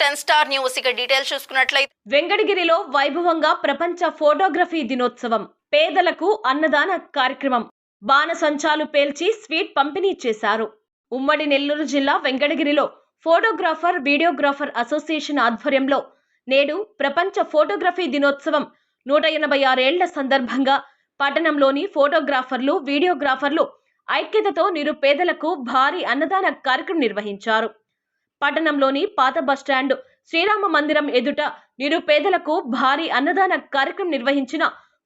Ten Star News. ఇక details చూసుకున్నట్లయితే వెంకటగిరిలో వైభవంగా ప్రపంచ ఫోటోగ్రఫీ దినోత్సవం పేదలకు అన్నదాన కార్యక్రమం. బాణసంచాలు పేల్చి స్వీట్ పంపిణీ చేశారు. ఉమ్మడి నెల్లూరు జిల్లా వెంకటగిరిలో ఫోటోగ్రాఫర్ వీడియోగ్రాఫర్ అసోసియేషన్ ఆధ్వర్యంలో నేడు ప్రపంచ ఫోటోగ్రఫీ దినోత్సవం. నూట ఎనభై ఆరేళ్ళ సందర్భంగా పట్టణంలోని ఫోటోగ్రాఫర్లు వీడియోగ్రాఫర్లు ఐక్యతతో నిరుపేదలకు భారీ అన్నదాన కార్యక్రమం నిర్వహించారు. పట్టణంలోని పాత బస్టాండ్ శ్రీరామ మందిరం ఎదుట నిరుపేదలకు భారీ అన్నదాన కార్యక్రమం నిర్వహించిన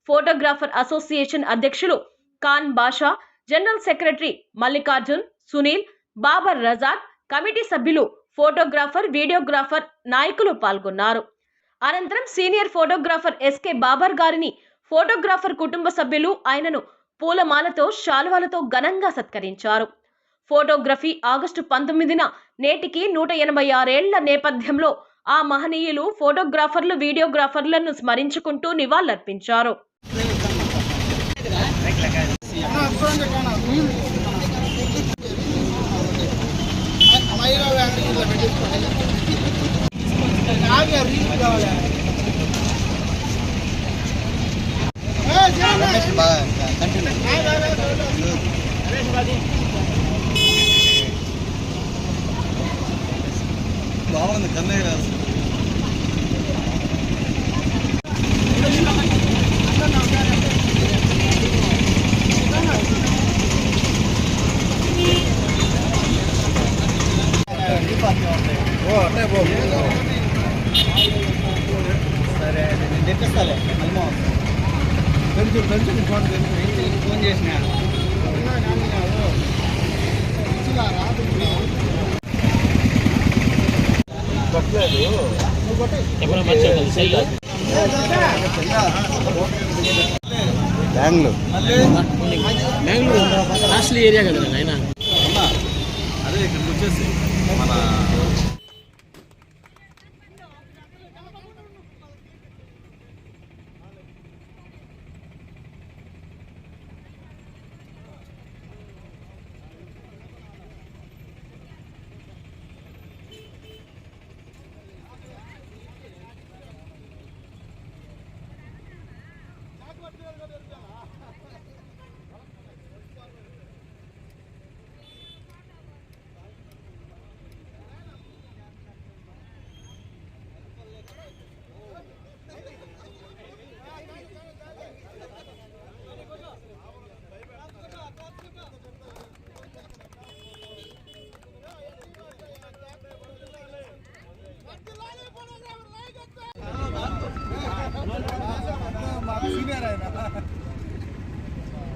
ఫోటోగ్రాఫర్ అసోసియేషన్ అధ్యక్షులు Khan Basha general secretary Mallikarjun Sunil Babar Razak committee సభ్యులు ఫోటోగ్రాఫర్ వీడియోగ్రాఫర్ నాయకులు పాల్గొన్నారు. అనంతరం సీనియర్ ఫోటోగ్రాఫర్ ఎస్కే బాబర్ గారిని ఫోటోగ్రాఫర్ కుటుంబ సభ్యులు ఆయనను పూలమాలతో శాలువాలతో ఘనంగా సత్కరించారు. ఫోటోగ్రఫీ ఆగస్టు పంతొమ్మిదిన నేటికి నూట ఎనభై ఆరేళ్ళ నేపథ్యంలో ఆ మహనీయులు ఫోటోగ్రాఫర్లు వీడియోగ్రాఫర్లను స్మరించుకుంటూ నివాళులర్పించారు. బాగుంది కన్నయ్య రాదు ఓ అంటే పో. సరే నేను తెప్పిస్తాలే. మళ్ళీ పెంచు పెంచు ఫోన్ ఫోన్ చేసిన? బెంగళూరు. బెంగళూరు కాస్ట్లీ ఏరియా కదా ఆయన అదే ఇక్కడికి వచ్చేసి మన సీనియర్ ఆయన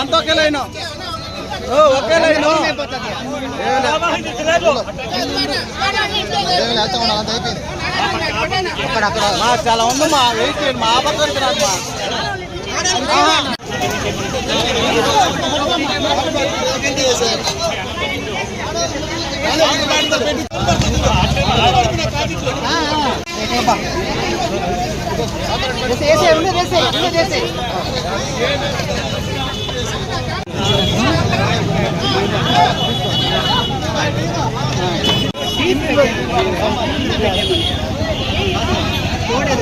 అంత ఒకే లైన్. ఒకే లైన్. అక్కడక్కడ మా చాలా ఉంది మా వెయిట్ చేయండి మా. ఆపడుతున్నాను మా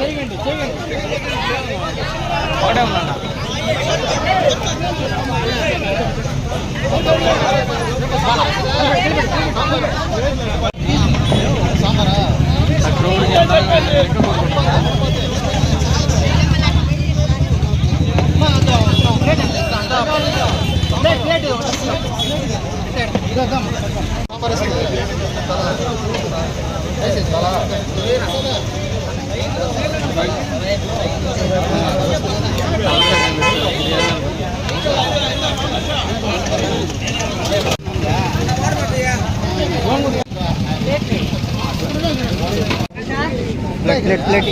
అన్నగంటే అన్నగంటే ఒకటే ఉందన్న plate plate plate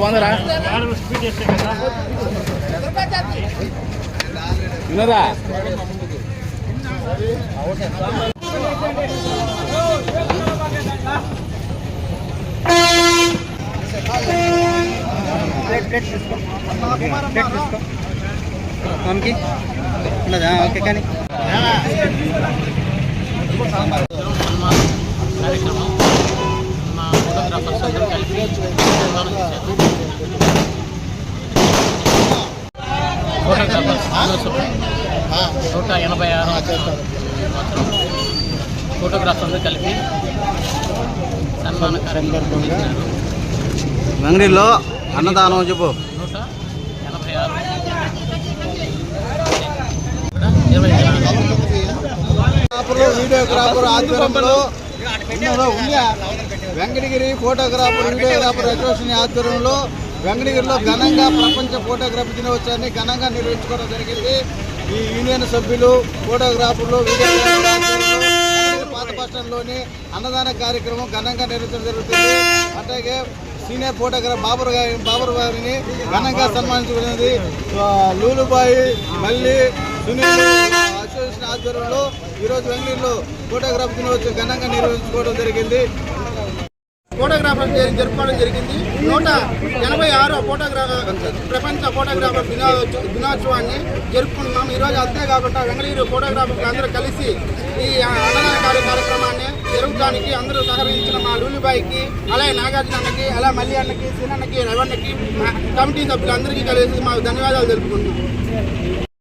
బాగుందరా వినోదా plate plate తీసుకో ఉన్నదా? ఓకే కానీ. కార్యక్రమం మా ఫోటోగ్రాఫర్స్ అందరూ కలిపి నిర్మాణం చేశారు ఫోటోగ్రాఫర్స్ దినోత్సవం నూట ఎనభై ఆరు. సంవత్సరం ఫోటోగ్రాఫర్స్ అందరూ కలిపి సన్మాన. అంగడిలో అన్నదానం చెప్పు. నూట ఎనభై ఆరు. వీడియోగ్రాఫర్ ఆధ్వర్యంలో వెంకటగిరి ఫోటోగ్రాఫర్ వీడియోగ్రాఫర్ అసోసియేషన్ ఆధ్వర్యంలో వెంకటగిరిలో ఘనంగా ప్రపంచ ఫోటోగ్రఫీ దినోత్సవాన్ని ఘనంగా నిర్వహించుకోవడం జరిగింది. ఈ యూనియన్ సభ్యులు ఫోటోగ్రాఫర్లు పాత బస్టాండ్లోని అన్నదాన కార్యక్రమం ఘనంగా నిర్వహించడం జరుగుతుంది. అలాగే సీనియర్ ఫోటోగ్రాఫర్ బాబర్ గారి బాబర్ గారిని ఘనంగా సన్మానించబడినది లూలుబాయి మళ్ళీ సునీల్ అసోసియేషన్ ఆధ్వర్యంలో ఈరోజు వెంగళూరులో ఫోటోగ్రాఫ్ దినోత్సవం ఘనంగా నిర్వహించుకోవడం జరిగింది. ఫోటోగ్రాఫర్ జరుపుకోవడం జరిగింది. నూట ఎనభై ఆరో ఫోటోగ్రాఫర్ ప్రపంచ ఫోటోగ్రాఫర్ దినోత్సవ దినోత్సవాన్ని జరుపుకుంటున్నాం. ఈరోజు అంతే కాకుండా వెంగళూరు ఫోటోగ్రాఫర్లు అందరూ కలిసి ఈ అన్నదాన కార్యక్రమాన్ని జరగడానికి అందరూ సహకరించిన మా లూలిబాయికి అలాగే నాగార్జున అన్నకి అలా మల్లి అన్నకి సినన్నకి రవణకి కమిటీ సభ్యులందరికీ కలిసి మాకు ధన్యవాదాలు తెలుపుకుంటున్నాం.